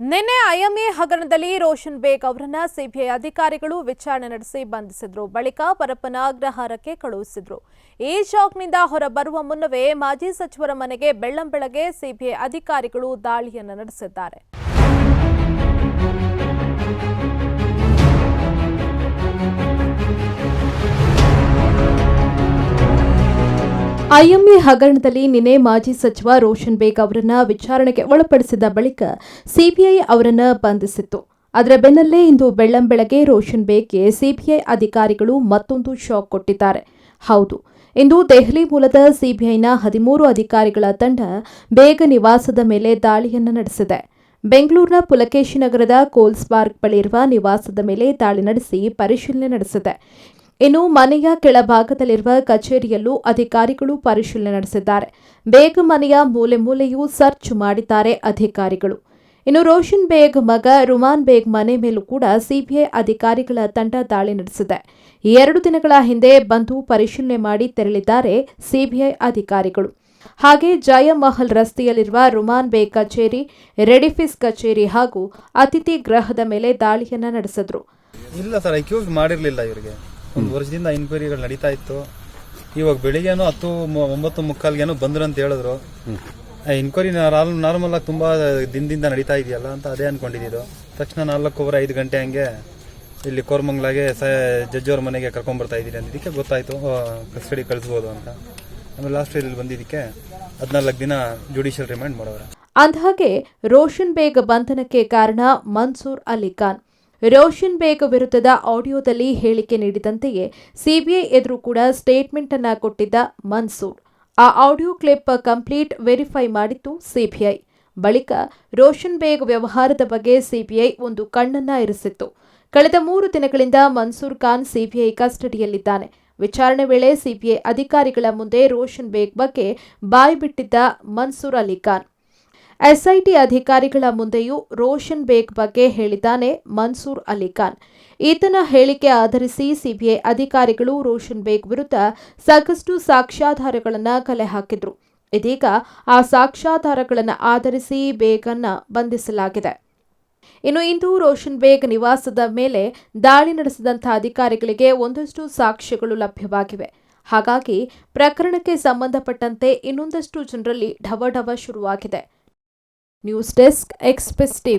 ನಿನ್ನೆ ಐಎಂಎ ಹಗರಣದಲ್ಲಿ ರೋಷನ್ ಬೇಗ್ ಅವರನ್ನ ಸಿಬಿಐ ಅಧಿಕಾರಿಗಳು ವಿಚಾರಣೆ ನಡೆಸಿ ಬಂಧಿಸಿದ್ರು. ಬಳಿಕ ಪರಪ್ಪನ ಅಗ್ರಹಾರಕ್ಕೆ ಕಳುಹಿಸಿದ್ರು. ಈ ಶಾಕ್ನಿಂದ ಹೊರಬರುವ ಮುನ್ನವೇ ಮಾಜಿ ಸಚಿವರ ಮನೆಗೆ ಬೆಳ್ಳಂಬೆಳಗ್ಗೆ ಸಿಬಿಐ ಅಧಿಕಾರಿಗಳು ದಾಳಿಯನ್ನು ನಡೆಸಿದ್ದಾರೆ. ಐಎಂಎ ಹಗರಣದಲ್ಲಿ ನಿನ್ನೆ ಮಾಜಿ ಸಚಿವ ರೋಷನ್ ಬೇಗ್ ಅವರನ್ನು ವಿಚಾರಣೆಗೆ ಒಳಪಡಿಸಿದ ಬಳಿಕ ಸಿಬಿಐ ಅವರನ್ನು ಬಂಧಿಸಿತ್ತು. ಅದರ ಬೆನ್ನಲ್ಲೇ ಇಂದು ಬೆಳ್ಳಂಬೆಳಗ್ಗೆ ರೋಷನ್ ಬೇಗ್ಗೆ ಸಿಬಿಐ ಅಧಿಕಾರಿಗಳು ಮತ್ತೊಂದು ಶಾಕ್ ಕೊಟ್ಟಿದ್ದಾರೆ. ಹೌದು, ಇಂದು ದೆಹಲಿ ಮೂಲದ ಸಿಬಿಐನ ಹದಿಮೂರು ಅಧಿಕಾರಿಗಳ ತಂಡ ಬೇಗ ನಿವಾಸದ ಮೇಲೆ ದಾಳಿಯನ್ನು ನಡೆಸಿದೆ. ಬೆಂಗಳೂರಿನ ಪುಲಕೇಶಿ ನಗರದ ಕೋಲ್ಸ್ ಪಾರ್ಕ್ ಬಳಿ ಇರುವ ನಿವಾಸದ ಮೇಲೆ ದಾಳಿ ನಡೆಸಿ ಪರಿಶೀಲನೆ ನಡೆಸಿದೆ. ಇನ್ನು ಮನೆಯ ಕೆಳಭಾಗದಲ್ಲಿರುವ ಕಚೇರಿಯಲ್ಲೂ ಅಧಿಕಾರಿಗಳು ಪರಿಶೀಲನೆ ನಡೆಸಿದ್ದಾರೆ. ಬೇಗ್ ಮನೆಯ ಮೂಲೆ ಮೂಲೆಯೂ ಸರ್ಚ್ ಮಾಡಿದ್ದಾರೆ ಅಧಿಕಾರಿಗಳು. ಇನ್ನು ರೋಷನ್ ಬೇಗ್ ಮಗ ರುಮಾನ್ ಬೇಗ್ ಮನೆ ಮೇಲೂ ಕೂಡ ಸಿಬಿಐ ಅಧಿಕಾರಿಗಳ ತಂಡ ದಾಳಿ ನಡೆಸಿದೆ. ಎರಡು ದಿನಗಳ ಹಿಂದೆ ಬಂದು ಪರಿಶೀಲನೆ ಮಾಡಿ ತೆರಳಿದ್ದಾರೆ ಸಿಬಿಐ ಅಧಿಕಾರಿಗಳು. ಹಾಗೆ ಜಯಮಹಲ್ ರಸ್ತೆಯಲ್ಲಿರುವ ರುಮಾನ್ ಬೇಗ್ ಕಚೇರಿ, ರೆಡಿಫಿಸ್ ಕಚೇರಿ ಹಾಗೂ ಅತಿಥಿ ಗೃಹದ ಮೇಲೆ ದಾಳಿಯನ್ನ ನಡೆಸಿದ್ರು. ಇಲ್ಲ ಸರ್ ಮಾಡಿರ್ಲಿಲ್ಲ ಇವರಿಗೆ. ಒಂದು ವರ್ಷದಿಂದ ಇನ್ಕ್ವೈರಿಗಳು ನಡೀತಾ ಇತ್ತು. ಇವಾಗ ಬೆಳಿಗ್ಗೆನೋ ಹತ್ತು ಮು- ಒಂಬತ್ತು ಮುಕ್ಕಾಲ್ಗೇನೋ ಬಂದ್ರು ಅಂತ ಹೇಳಿದ್ರು. ಇನ್ಕ್ವೈರಿ ನಾರ್ಮಲ್ ಆಗಿ ತುಂಬಾ ದಿನದಿಂದ ನಡೀತಾ ಇದೆಯಲ್ಲ ಅಂತ ಅದೇ ಅನ್ಕೊಂಡಿದ್ದು ತಕ್ಷಣ ನಾಲ್ಕೂವರೆ ಐದು ಗಂಟೆ ಹಂಗೆ ಇಲ್ಲಿ ಕೋರ್ಮಂಗ್ಲಾಗೆ ಸ ಜಡ್ಜವ್ರ ಮನೆಗೆ ಕರ್ಕೊಂಡ್ಬರ್ತಾ ಇದ್ದೀರಿ ಅಂತ ಇದಕ್ಕೆ ಗೊತ್ತಾಯ್ತು ಕಸ್ಟಡಿ ಕಳಿಸ್ಬೋದು ಅಂತ. ಆಮೇಲೆ ಲಾಸ್ಟ್ ಇಲ್ಲಿ ಬಂದಿದ್ದಕ್ಕೆ ಹದಿನಾಲ್ಕು ದಿನ ಜುಡಿಷಿಯಲ್ ರಿಮೈಂಡ್ ಮಾಡೋರು. ಅಂದಹಾಗೆ ರೋಷನ್ ಬೇಗ ಬಂಧನಕ್ಕೆ ಕಾರಣ ಮನ್ಸೂರ್ ಅಲಿ ಖಾನ್. ರೋಷನ್ ಬೇಗ್ ವಿರುದ್ಧದ ಆಡಿಯೋದಲ್ಲಿ ಹೇಳಿಕೆ ನೀಡಿದಂತೆಯೇ ಸಿಬಿಐ ಎದುರು ಕೂಡ ಸ್ಟೇಟ್ಮೆಂಟ್ ಅನ್ನ ಕೊಟ್ಟಿದ್ದ ಮನ್ಸೂರ್. ಆ ಆಡಿಯೋ ಕ್ಲಿಪ್ ಕಂಪ್ಲೀಟ್ ವೆರಿಫೈ ಮಾಡಿತ್ತು ಸಿಬಿಐ. ಬಳಿಕ ರೋಷನ್ ಬೇಗ್ ವ್ಯವಹಾರದ ಬಗ್ಗೆ ಸಿಬಿಐ ಒಂದು ಕಣ್ಣನ್ನ ಇರಿಸಿತ್ತು. ಕಳೆದ ಮೂರು ದಿನಗಳಿಂದ ಮನ್ಸೂರ್ ಖಾನ್ ಸಿಬಿಐ ಕಸ್ಟಡಿಯಲ್ಲಿದ್ದಾನೆ. ವಿಚಾರಣೆ ವೇಳೆ ಸಿಬಿಐ ಅಧಿಕಾರಿಗಳ ಮುಂದೆ ರೋಷನ್ ಬೇಗ್ ಬಗ್ಗೆ ಬಾಯ್ಬಿಟ್ಟಿದ್ದ ಮನ್ಸೂರ್ ಅಲಿ ಖಾನ್. ಎಸ್ಐಟಿ ಅಧಿಕಾರಿಗಳ ಮುಂದೆಯೂ ರೋಷನ್ ಬೇಗ್ ಬಗ್ಗೆ ಹೇಳಿದ್ದಾನೆ ಮನ್ಸೂರ್ ಅಲಿಖಾನ್ ಈತನ ಹೇಳಿಕೆ ಆಧರಿಸಿ ಸಿಬಿಐ ಅಧಿಕಾರಿಗಳು ರೋಷನ್ ಬೇಗ್ ವಿರುದ್ಧ ಸಾಕಷ್ಟು ಸಾಕ್ಷ್ಯಾಧಾರಗಳನ್ನು ಕಲೆ ಹಾಕಿದ್ರು. ಇದೀಗ ಆ ಸಾಕ್ಷ್ಯಾಧಾರಗಳನ್ನು ಆಧರಿಸಿ ಬೇಗನ್ನ ಬಂಧಿಸಲಾಗಿದೆ. ಇನ್ನು ಇಂದು ರೋಷನ್ ಬೇಗ್ ನಿವಾಸದ ಮೇಲೆ ದಾಳಿ ನಡೆಸಿದಂಥ ಅಧಿಕಾರಿಗಳಿಗೆ ಒಂದಷ್ಟು ಸಾಕ್ಷ್ಯಗಳು ಲಭ್ಯವಾಗಿವೆ. ಹಾಗಾಗಿ ಪ್ರಕರಣಕ್ಕೆ ಸಂಬಂಧಪಟ್ಟಂತೆ ಇನ್ನೊಂದಷ್ಟು ಜನರಲ್ಲಿ ಢವಢವ ಶುರುವಾಗಿದೆ. News desk express T